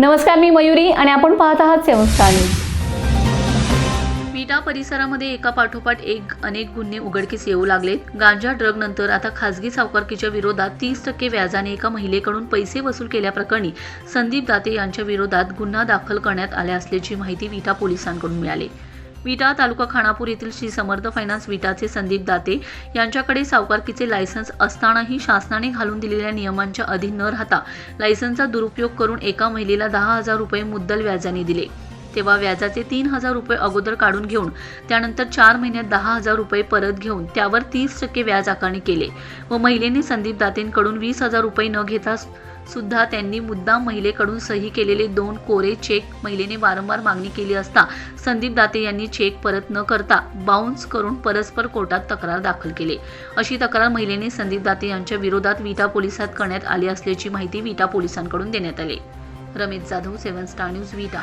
नमस्कार मी मयुरी आणि आपण पाहत आहात सेवनस्कार न्यूज. विटा परिसरामध्ये एका पाठोपाठ एक अनेक गुन्हे उघडकीस येऊ लागलेत गांजा ड्रग नंतर आता खासगी सावकारकीच्या विरोधात तीस टक्के व्याजाने एका महिलेकडून पैसे वसूल केल्याप्रकरणी संदीप दाते यांच्या विरोधात गुन्हा दाखल करण्यात आला असल्याची माहिती विटा पोलिसांकडून मिळाली. विटा तालुका खानापूर येथील श्री समर्थ फायनान्स विटाचे संदीप दाते यांच्याकडे सावकारकीचे लायसन्स असतानाही शासनाने घालून दिलेल्या नियमांच्या अधीन न राहता लायसन्सचा दुरुपयोग करून एका महिलेला दहा हजार रुपये मुद्दल व्याजाने दिले. तेव्हा व्याजाचे तीन हजार रुपये अगोदर काढून घेऊन त्यानंतर चार महिन्यात दहा हजार रुपये परत घेऊन त्यावर तीस टक्के व्याज आकारणी केले व महिलेने संदीप दातेंकडून वीस हजार रुपये न घेता सुद्धा त्यांनी मुद्दाम महिलेकडून सही केलेले दोन कोरे चेक महिलेने वारंवार मागणी केली असता संदीप दाते यांनी चेक परत न करता बाउन्स करून परस्पर कोर्टात तक्रार दाखल केली. अशी तक्रार महिलेने संदीप दाते यांच्या विरोधात विटा पोलिसात करण्यात आली असल्याची माहिती विटा पोलिसांकडून देण्यात आली. Ramesh Jadhav seven star news Vita.